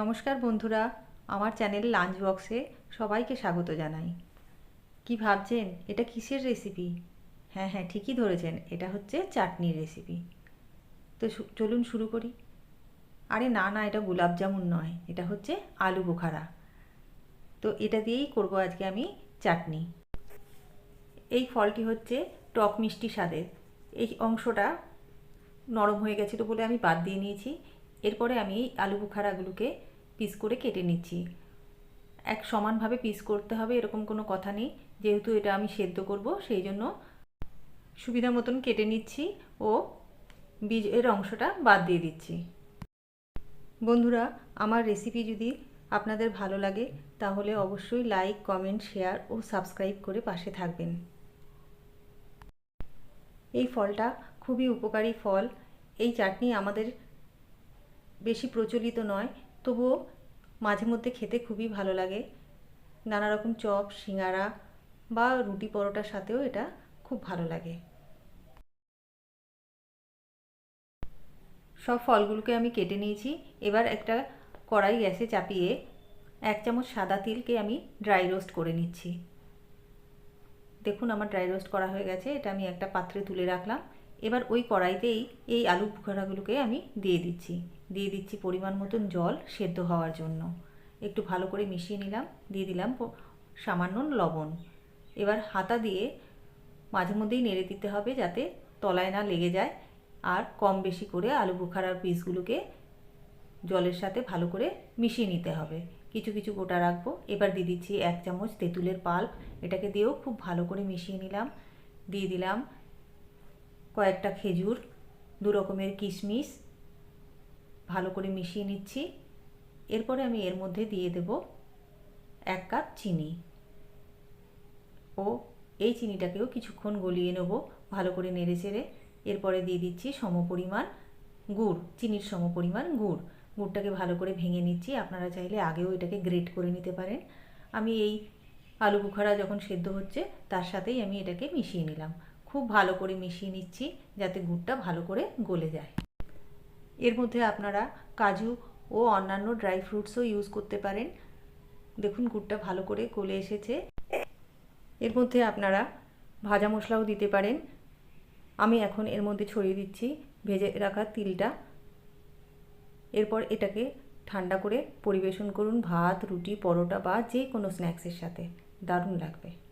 নমস্কার বন্ধুরা, আমার চ্যানেল লাঞ্চ বক্সে সবাইকে স্বাগত জানাই। কি ভাবছেন? এটা কিসের রেসিপি হ্যাঁ হ্যাঁ ঠিকই ধরেছেন, এটা হচ্ছে চাটনির রেসিপি তো চলুন শুরু করি। আরে না না, এটা গোলাপ জামুন নয়, এটা হচ্ছে আলু বোখারা। তো এটা দিয়েই করব আজকে আমি চাটনি। এই ফলটি হচ্ছে টক মিষ্টি স্বাদের। এই অংশটা নরম হয়ে গেছিল বলে আমি বাদ দিয়ে নিয়েছি। এরপরে আমি এই আলু বুখারাগুলোকে পিস করে কেটে নিচ্ছি। এক সমানভাবে পিস করতে হবে, এরকম কোনো কথা নেই। যেহেতু এটা আমি সেদ্ধ করব, সেই জন্য সুবিধা মতন কেটে নিচ্ছি ও বীজ এর অংশটা বাদ দিয়ে দিচ্ছি। বন্ধুরা, আমার রেসিপি যদি আপনাদের ভালো লাগে, তাহলে অবশ্যই লাইক কমেন্ট শেয়ার ও সাবস্ক্রাইব করে পাশে থাকবেন। এই ফলটা খুবই উপকারী ফল। এই চাটনি আমাদের বেশি প্রচলিত নয়, তবুও মাঝে মধ্যে খেতে খুবই ভালো লাগে। নানা রকম চপ, সিঙ্গারা বা রুটি পরোটার সাথেও এটা খুব ভালো লাগে। সব ফলগুলোকে আমি কেটে নিয়েছি। এবার একটা কড়াই গ্যাসে চাপিয়ে এক চামচ সাদা তিলকে আমি ড্রাই রোস্ট করে নিচ্ছি। দেখুন, আমার ড্রাই রোস্ট করা হয়ে গেছে। এটা আমি একটা পাত্রে তুলে রাখলাম। এবার ওই কড়াইতেই এই আলু বুখারাগুলোকে আমি দিয়ে দিচ্ছি। দিয়ে দিচ্ছি পরিমাণ মতন জল সেদ্ধ হওয়ার জন্য। একটু ভালো করে মিশিয়ে নিলাম, দিয়ে দিলাম সামান্য লবণ। এবার হাতা দিয়ে মাঝে মধ্যেই নেড়ে দিতে হবে যাতে তলায় না লেগে যায়। আর কম বেশি করে আলু বুখারার পিসগুলোকে জলের সাথে ভালো করে মিশিয়ে নিতে হবে। কিছু কিছু গোটা রাখব। এবার দিয়ে দিচ্ছি এক চামচ তেঁতুলের পাল্প। এটাকে দিয়েও খুব ভালো করে মিশিয়ে নিলাম। দিয়ে দিলাম কয়েকটা খেজুর, দু রকমের কিশমিশ, ভালো করে মিশিয়ে নিচ্ছি। এরপরে আমি এর মধ্যে দিয়ে দেব এক কাপ চিনি। ও, এই চিনিটাকেও কিছুক্ষণ গলিয়ে নেব ভালো করে নেড়ে চেড়ে। এরপরে দিয়ে দিচ্ছি সমপরিমাণ গুড়, চিনির সমপরিমাণ গুড়। গুড়টাকে ভালো করে ভেঙে নিচ্ছি। আপনারা চাইলে আগেও এটাকে গ্রেট করে নিতে পারেন। আমি এই আলু বুখারা যখন সেদ্ধ হচ্ছে, তার সাথেই আমি এটাকে মিশিয়ে নিলাম। খুব ভালো করে মিশিয়ে নিচ্ছি যাতে গুড়টা ভালো করে গলে যায়। এর মধ্যে আপনারা কাজু ও অন্যান্য ড্রাই ফ্রুটসও ইউজ করতে পারেন। দেখুন গুড়টা ভালো করে গলে এসেছে। এর মধ্যে আপনারা ভাজা মশলাও দিতে পারেন। আমি এখন এর মধ্যে ছড়িয়ে দিচ্ছি ভেজে রাখা তিলটা। এরপর এটাকে ঠান্ডা করে পরিবেশন করুন ভাত, রুটি, পরোটা বা যে কোনো স্ন্যাক্সের সাথে। দারুণ লাগবে।